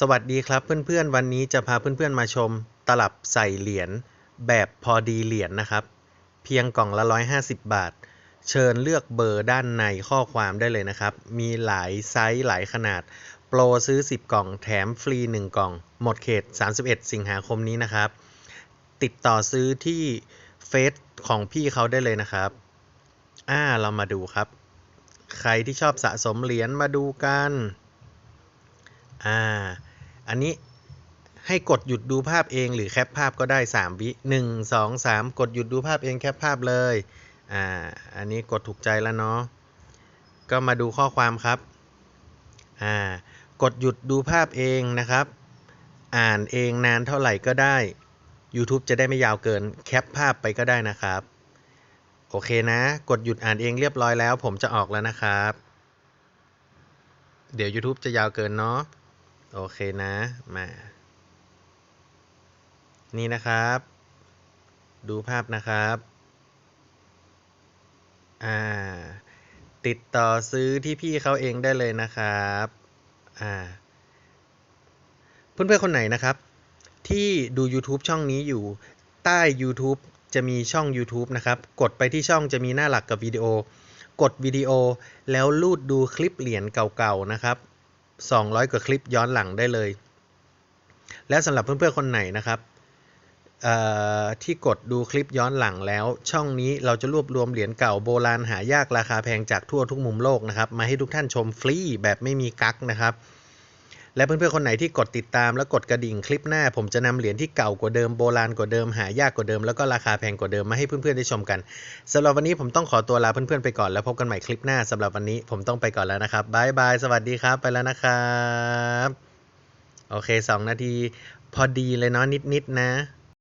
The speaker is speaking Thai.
สวัสดีครับเพื่อนๆ วันนี้จะพาเพื่อนๆ มาชมตลับใส่เหรียญแบบพอดีเหรียญนะครับ เพียงกล่องละ 150 บาท เชิญเลือกเบอร์ด้านในข้อความได้เลยนะครับ มีหลายไซส์หลายขนาด โปรซื้อ 10 กล่องแถมฟรี 1 กล่อง หมดเขต 31 สิงหาคมนี้นะครับ ติดต่อซื้อที่เฟซของพี่เขาได้เลยนะครับ อ่าเรามาดูครับ ใครที่ชอบสะสมเหรียญมาดูกันอ่า อันนี้ให้กดหยุดดูภาพเองหรือแคปภาพก็ได้ 3 วิ1 2 3 กดหยุดดูภาพเองแคปภาพเลย อ่า อันนี้กดถูกใจแล้วเนาะ ก็มาดูข้อความครับ อ่า กดหยุดดูภาพเองนะครับ อ่านเองนานเท่าไหร่ก็ได้ YouTube จะได้ไม่ยาวเกินแคปภาพไปก็ได้นะครับ โอเคนะ กดหยุดอ่านเองเรียบร้อยแล้ว ผมจะออกแล้วนะครับ เดี๋ยว YouTube จะยาวเกินเนาะ โอเคนะ มา นี่นะครับ ดูภาพนะครับ อ่า ติดต่อซื้อที่พี่เขาเองได้เลยนะครับ อ่า เพื่อนๆคนไหนนะครับ ที่ดู YouTube ช่องนี้อยู่ใต้ YouTube จะมีช่อง YouTube นะครับ กดไปที่ช่องจะมีหน้าหลักกับวิดีโอ กดวิดีโอแล้วลูดดูคลิปเหรียญเก่าๆนะครับ 200 กว่าคลิปย้อนหลังได้เลย และสำหรับเพื่อนๆคนไหนนะครับที่กดดูคลิปย้อนหลังแล้ว ช่องนี้เราจะรวบรวมเหรียญเก่าโบราณหายากราคาแพงจากทั่วทุกมุมโลกนะครับ มาให้ทุกท่านชมฟรีแบบไม่มีกั๊กนะครับ และเพื่อนๆคนไหนที่กดติดตามและกดกระดิ่งคลิปหน้า ผมจะนำเหรียญที่เก่ากว่าเดิมโบราณกว่าเดิมหายากกว่าเดิมแล้วก็ราคาแพงกว่าเดิมมาให้เพื่อนๆได้ชมกันสำหรับวันนี้ผมต้องขอตัวลาเพื่อนๆไปก่อนแล้วพบกันใหม่คลิปหน้าสำหรับวันนี้ผมต้องไปก่อนแล้วนะครับบายบายสวัสดีครับไปแล้วนะครับ โอเค 2 นาที พอดีเลยเนาะนิดๆนะ